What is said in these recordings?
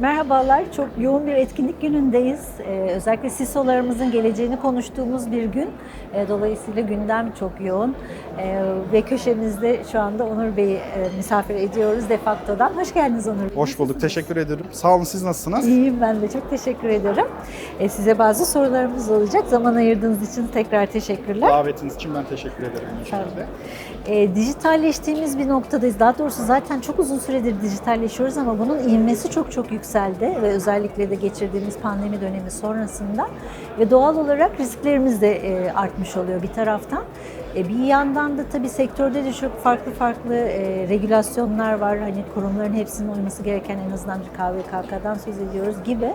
Merhabalar, çok yoğun bir etkinlik günündeyiz. Ee, özellikle SİSO'larımızın geleceğini konuştuğumuz bir gün. Ee, dolayısıyla gündem çok yoğun. Ee, ve köşemizde şu anda Onur Bey'i e, misafir ediyoruz Defakto'dan. Hoş geldiniz Onur Bey. Hoş bulduk, teşekkür ederim. Sağ olun, siz nasılsınız? İyiyim ben de çok teşekkür ederim. Ee, size bazı sorularımız olacak. Zaman ayırdığınız için tekrar teşekkürler. Davetiniz için ben teşekkür ederim. Öncelikle. E, dijitalleştiğimiz bir noktadayız. Daha doğrusu zaten çok uzun süredir dijitalleşiyoruz ama bunun ivmesi çok çok yükseldi ve özellikle de geçirdiğimiz pandemi dönemi sonrasında ve doğal olarak risklerimiz de e, artmış oluyor bir taraftan. E, bir yandan da tabii sektörde de çok farklı farklı e, regülasyonlar var. Hani kurumların hepsinin uyması gereken en azından bir KVKK'dan söz ediyoruz gibi.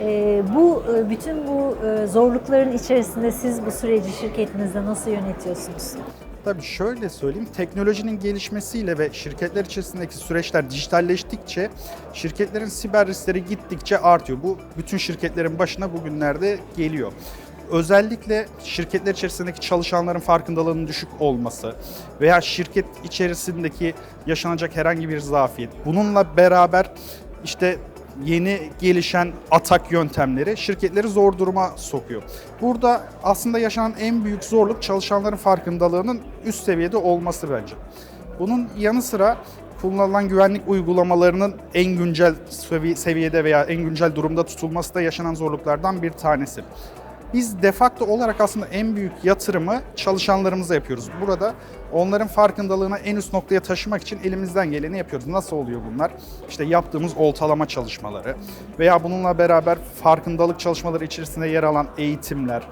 E, bu bütün bu zorlukların içerisinde siz bu süreci şirketinizde nasıl yönetiyorsunuz? Tabii şöyle söyleyeyim, teknolojinin gelişmesiyle ve şirketler içerisindeki süreçler dijitalleştikçe şirketlerin siber riskleri gittikçe artıyor. Bu bütün şirketlerin başına bugünlerde geliyor. Özellikle şirketler içerisindeki çalışanların farkındalığının düşük olması veya şirket içerisindeki yaşanacak herhangi bir zafiyet. Bununla beraber işte yeni gelişen atak yöntemleri şirketleri zor duruma sokuyor. Burada aslında yaşanan en büyük zorluk çalışanların farkındalığının üst seviyede olması bence. Bunun yanı sıra kullanılan güvenlik uygulamalarının en güncel sevi- seviyede veya en güncel durumda tutulması da yaşanan zorluklardan bir tanesi. Biz defakto olarak aslında en büyük yatırımı çalışanlarımıza yapıyoruz. Burada onların farkındalığını en üst noktaya taşımak için elimizden geleni yapıyoruz. Nasıl oluyor bunlar? İşte yaptığımız oltalama çalışmaları veya bununla beraber farkındalık çalışmaları içerisinde yer alan eğitimler,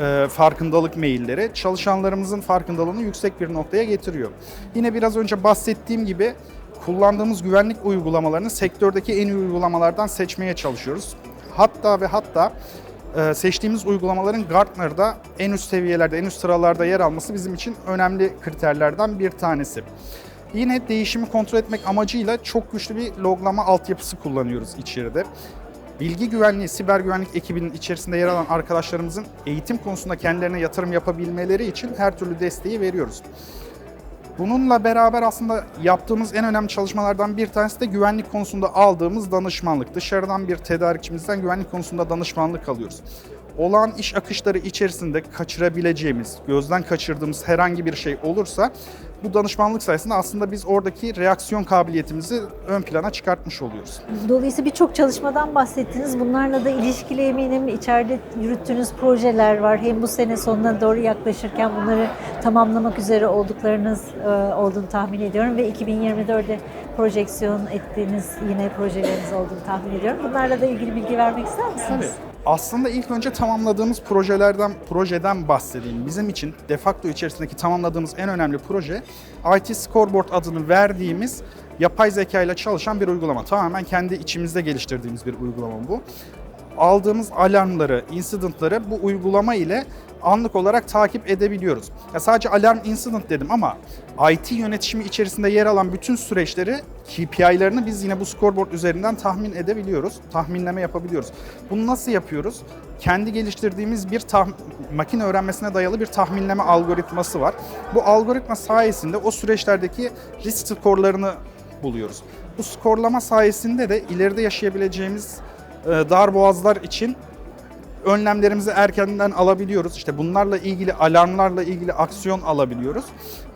e, farkındalık mailleri çalışanlarımızın farkındalığını yüksek bir noktaya getiriyor. Yine biraz önce bahsettiğim gibi kullandığımız güvenlik uygulamalarını sektördeki en iyi uygulamalardan seçmeye çalışıyoruz. Hatta ve hatta seçtiğimiz uygulamaların Gartner'da en üst seviyelerde, en üst sıralarda yer alması bizim için önemli kriterlerden bir tanesi. Yine değişimi kontrol etmek amacıyla çok güçlü bir loglama altyapısı kullanıyoruz içeride. Bilgi güvenliği, siber güvenlik ekibinin içerisinde yer alan arkadaşlarımızın eğitim konusunda kendilerine yatırım yapabilmeleri için her türlü desteği veriyoruz. Bununla beraber aslında yaptığımız en önemli çalışmalardan bir tanesi de güvenlik konusunda aldığımız danışmanlık. Dışarıdan bir tedarikçimizden güvenlik konusunda danışmanlık alıyoruz. Olağan iş akışları içerisinde kaçırabileceğimiz, gözden kaçırdığımız herhangi bir şey olursa bu danışmanlık sayesinde aslında biz oradaki reaksiyon kabiliyetimizi ön plana çıkartmış oluyoruz. Dolayısıyla birçok çalışmadan bahsettiniz. Bunlarla da ilişkili eminim içeride yürüttüğünüz projeler var. Hem bu sene sonuna doğru yaklaşırken bunları tamamlamak üzere olduklarınız e, olduğunu tahmin ediyorum ve 2024'de projeksiyon ettiğiniz yine projeleriniz olduğunu tahmin ediyorum. Bunlarla da ilgili bilgi vermek ister misiniz? Aslında ilk önce tamamladığımız projelerden projeden bahsedeyim. Bizim için de facto içerisindeki tamamladığımız en önemli proje IT Scoreboard adını verdiğimiz yapay zeka ile çalışan bir uygulama. Tamamen kendi içimizde geliştirdiğimiz bir uygulama bu. Aldığımız alarmları, incidentları bu uygulama ile anlık olarak takip edebiliyoruz. Ya sadece alarm incident dedim ama IT yönetişimi içerisinde yer alan bütün süreçleri KPI'lerini biz yine bu scoreboard üzerinden tahmin edebiliyoruz. Tahminleme yapabiliyoruz. Bunu nasıl yapıyoruz? Kendi geliştirdiğimiz bir makine öğrenmesine dayalı bir tahminleme algoritması var. Bu algoritma sayesinde o süreçlerdeki risk skorlarını buluyoruz. Bu skorlama sayesinde de ileride yaşayabileceğimiz e, dar boğazlar için önlemlerimizi erkenden alabiliyoruz. İşte bunlarla ilgili alarmlarla ilgili aksiyon alabiliyoruz.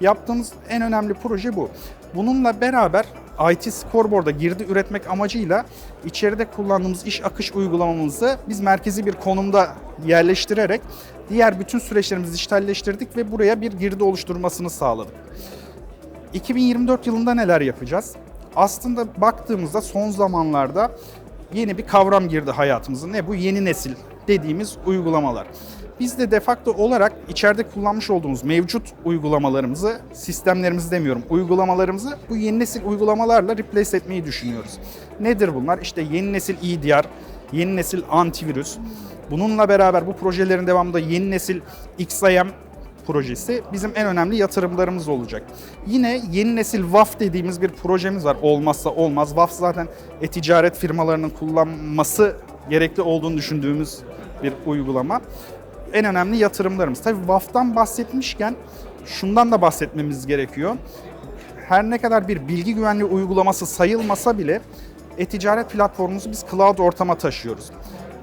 Yaptığımız en önemli proje bu. Bununla beraber IT Scoreboard'a girdi üretmek amacıyla içeride kullandığımız iş akış uygulamamızı biz merkezi bir konumda yerleştirerek diğer bütün süreçlerimizi dijitalleştirdik ve buraya bir girdi oluşturmasını sağladık. 2024 yılında neler yapacağız? Aslında baktığımızda son zamanlarda yeni bir kavram girdi hayatımıza. Ne bu? Yeni nesil dediğimiz uygulamalar. Biz de de facto olarak içeride kullanmış olduğumuz mevcut uygulamalarımızı, sistemlerimizi demiyorum, uygulamalarımızı bu yeni nesil uygulamalarla replace etmeyi düşünüyoruz. Nedir bunlar? İşte yeni nesil EDR, yeni nesil antivirüs. Bununla beraber bu projelerin devamında yeni nesil XIM projesi bizim en önemli yatırımlarımız olacak. Yine yeni nesil WAF dediğimiz bir projemiz var. Olmazsa olmaz. WAF zaten e-ticaret firmalarının kullanması gerekli olduğunu düşündüğümüz bir uygulama. En önemli yatırımlarımız. Tabii WAF'tan bahsetmişken şundan da bahsetmemiz gerekiyor. Her ne kadar bir bilgi güvenliği uygulaması sayılmasa bile e-ticaret platformumuzu biz cloud ortama taşıyoruz.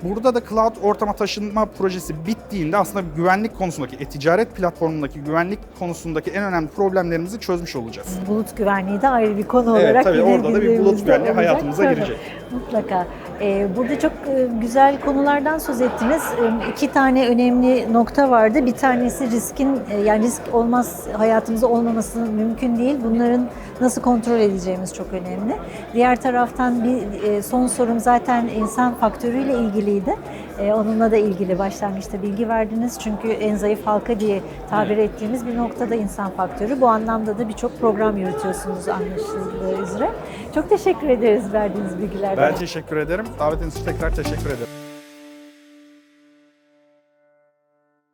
Burada da cloud ortama taşınma projesi bittiğinde aslında güvenlik konusundaki, e-ticaret platformundaki güvenlik konusundaki en önemli problemlerimizi çözmüş olacağız. Bulut güvenliği de ayrı bir konu Evet, olarak tabii orada da bir bulut güvenliği olacak. hayatımıza Tabii, girecek. Mutlaka. Ee, burada çok e, güzel konulardan söz ettiniz. Ee, İki tane önemli nokta vardı. Bir tanesi riskin, e, yani risk olmaz hayatımızda olmaması mümkün değil. Bunların nasıl kontrol edeceğimiz çok önemli. Diğer taraftan bir e, son sorum zaten insan faktörüyle ilgiliydi. E, Onunla da ilgili başlangıçta bilgi verdiniz. Çünkü en zayıf halka diye tabir ettiğimiz bir noktada insan faktörü. Bu anlamda da birçok program yürütüyorsunuz anlaşıldığı üzere. Çok teşekkür ederiz verdiğiniz bilgilerden. Ben teşekkür ederim. Davetiniz için tekrar teşekkür ederim.